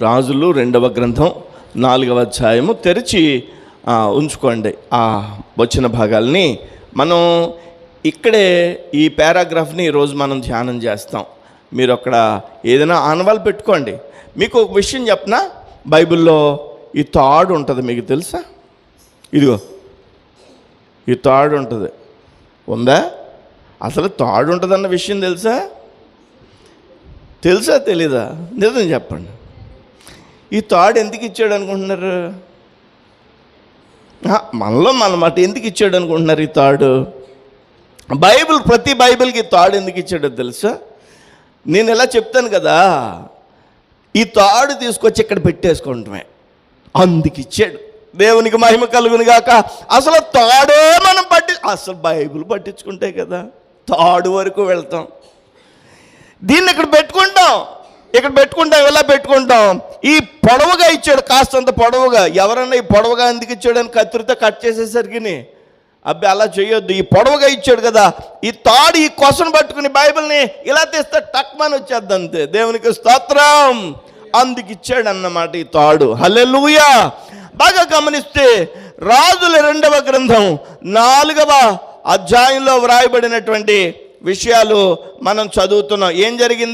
రాజులు రెండవ గ్రంథం నాలుగవ అధ్యాయము తెరిచి ఉంచుకోండి. ఆ వచ్చిన భాగాల్ని మనం ఇక్కడే ఈ పారాగ్రాఫ్ని ఈరోజు మనం ధ్యానం చేస్తాం. మీరు అక్కడ ఏదైనా ఆనవాలు పెట్టుకోండి. మీకు ఒక విషయం చెప్పనా? బైబిల్లో ఈ తాడు ఉంటుంది మీకు తెలుసా? ఇదిగో. ఈ తాడు ఉంటుంది. ఉందా? అసలు తాడు ఉంటుందన్న విషయం తెలుసా? తెలుసా తెలీదా? నిజం చెప్పండి. ఈ తాడు ఎందుకు ఇచ్చాడు అనుకుంటున్నారు? మనలో మనమాట ఎందుకు ఇచ్చాడు అనుకుంటున్నారు ఈ తాడు? బైబిల్ ప్రతి బైబిల్కి ఈ తాడు ఎందుకు ఇచ్చాడో తెలుసా? నేను ఎలా చెప్తాను కదా ఈ తాడు తీసుకొచ్చి ఇక్కడ పెట్టేసుకుంటమే అందుకు ఇచ్చాడు. దేవునికి మహిమ కలుగును గాక. అసలు తాడే మనం పట్టి అసలు బైబిల్ పట్టించుకుంటే కదా తాడు వరకు వెళ్తాం. దీన్ని ఇక్కడ పెట్టుకుంటాం. ఇక్కడ పెట్టుకుంటాం ఎలా పెట్టుకుంటాం. ఈ పొడవుగా ఇచ్చాడు కాస్తంత పొడవుగా. ఎవరన్నా ఈ పొడవుగా ఎందుకు ఇచ్చాడు అని కత్తిరితో కట్ చేసేసరికి అబ్బాయి అలా చేయొద్దు. ఈ పొడవుగా ఇచ్చాడు కదా ఈ తాడు ఈ కొసను పట్టుకుని బైబిల్ని ఇలా తీస్తే టక్మని వచ్చేద్ది అంతే. దేవునికి స్తోత్రం. అందుకు ఇచ్చాడు అన్నమాట ఈ తాడు. హలెలుయా బాగా గమనిస్తే రాజుల రెండవ గ్రంథం నాలుగవ అధ్యాయంలో వ్రాయబడినటువంటి విషయాలు మనం చదువుతున్నాం. ఏం జరిగింది?